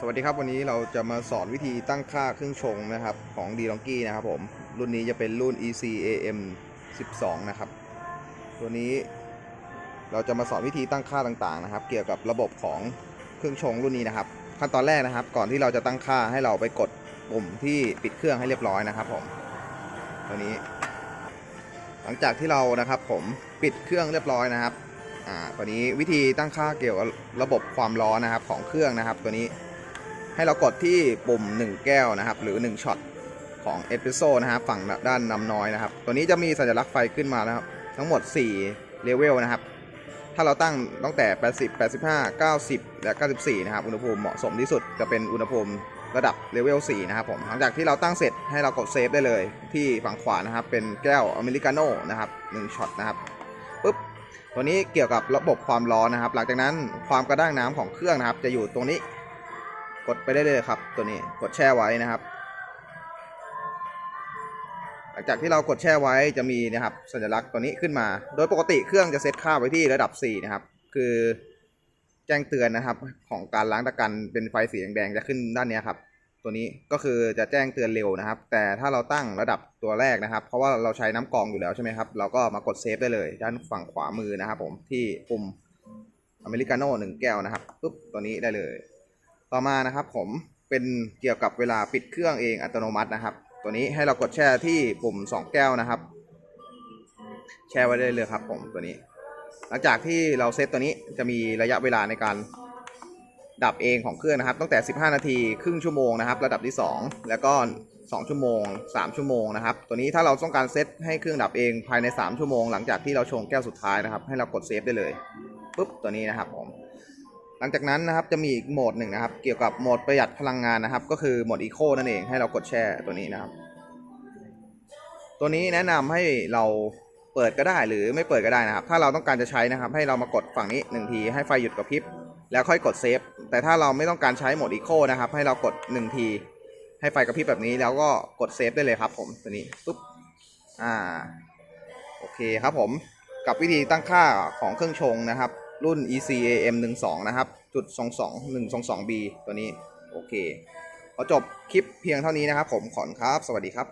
สวัสดีครับวันนี้เราจะมาสอนวิธีตั้งค่าเครื่องชงนะครับของดีลองกี้นะครับผมรุ่นนี้จะเป็นรุ่น ECAM 12 นะครับ ตัวนี้เราจะมาสอนวิธีตั้งค่าต่างๆนะครับ เกี่ยวกับระบบของเครื่องชงรุ่นนี้นะครับ ขั้นตอนแรกนะครับ ก่อนที่เราจะตั้งค่าให้เราไปกดปุ่มที่ปิดเครื่องให้เรียบร้อยนะครับผมตัวนี้ หลังจากที่เรานะครับผมปิดเครื่องเรียบร้อยนะครับอ่าตัวนี้วิธีตั้งค่าเกี่ยวกับระบบความร้อนนะครับของเครื่องนะครับตัวนี้ ให้เรากดที่ปุ่ม 1 แก้วนะครับ หรือ 1ช็อตของเอสเปรสโซ่นะครับฝั่งด้านน้ำน้อยนะครับ ตัวนี้จะมีสัญลักษณ์ไฟขึ้นมานะครับ ทั้งหมด4เลเวลนะครับ ถ้าเราตั้งตั้งแต่ 80 85 90 และ 94 นะครับ อุณหภูมิเหมาะสมที่สุดจะเป็นอุณหภูมิระดับเลเวล 4 นะครับผมหลังจากที่เราตั้งเสร็จให้เรากดเซฟได้เลย ที่ฝั่งขวานะครับ เป็นแก้วอเมริกาโน่นะครับ1ช็อตนะครับปุ๊บตัวนี้เกี่ยวกับระบบความร้อนนะครับ หลังจากนั้นความกระด้างน้ำของเครื่องนะครับ จะอยู่ตรงนี้ กดไปได้เลยครับ ตัวนี้กดแช่ไว้นะครับ หลังจากที่เรากดแช่ไว้จะมีนะครับ สัญลักษณ์ตัวนี้ขึ้นมา โดยปกติเครื่องจะเซตค่าไว้ที่ระดับ 4 นะครับ คือแจ้งเตือนนะครับ ของการล้างตะกันเป็นไฟสีแดงจะขึ้นด้านนี้ครับ ตัวนี้ก็คือจะแจ้งเตือนเร็วนะครับ แต่ถ้าเราตั้งระดับตัวแรกนะครับ เพราะว่าเราใช้น้ำกองอยู่แล้วใช่ไหมครับเราก็มากดเซฟได้เลยด้านฝั่งขวามือนะครับ ผมที่ปุ่มอเมริกาโน่หนึ่งแก้วนะครับปุ๊บตัวนี้ได้เลย ต่อมานะครับผมเป็นเกี่ยวกับเวลาปิดเครื่องเองอัตโนมัตินะครับ ตัวนี้ให้เรากดแช่ที่ปุ่ม 2 แก้วนะครับ แช่ไว้ได้เลยครับผมตัวนี้ หลังจากที่เราเซตตัวนี้จะมีระยะเวลาในการดับเองของเครื่องนะครับ ตั้งแต่ 15 นาทีครึ่งชั่วโมงนะครับ ระดับที่ 2 แล้วก็ 2 ชั่วโมง 3 ชั่วโมงนะครับ ตัวนี้ถ้าเราต้องการเซตให้เครื่องดับเองภายใน 3 ชั่วโมง หลังจากที่เราชงแก้วสุดท้ายนะครับ ให้เรากดเซฟได้เลยปุ๊บตัวนี้นะครับผม หลังจากนั้นนะครับจะมีอีกโหมดหนึ่งนะครับ เกี่ยวกับโหมดประหยัดพลังงานนะครับ ก็คือโหมดอีโคนั่นเองให้เรากดแช่ตัวนี้นะครับ ตัวนี้แนะนำให้เราเปิดก็ได้หรือไม่เปิดก็ได้นะครับ ถ้าเราต้องการจะใช้นะครับ ให้เรามากดฝั่งนี้หนึ่งทีให้ไฟหยุดกระพริบแล้วค่อยกดเซฟแต่ถ้าเราไม่ต้องการใช้โหมดอีโคนะครับ ให้เรากดหนึ่งที ให้ไฟกระพริบแบบนี้แล้วก็กดเซฟได้เลยครับ ผมตัวนี้ปุ๊บอ่าโอเคครับผมกับวิธีตั้งค่าของเครื่องชงนะครับ รุ่น ECAM 12 นะครับ จุด 22 122B ตัวนี้ โอเคพอจบคลิปเพียงเท่านี้นะครับผม ขอนครับ สวัสดีครับ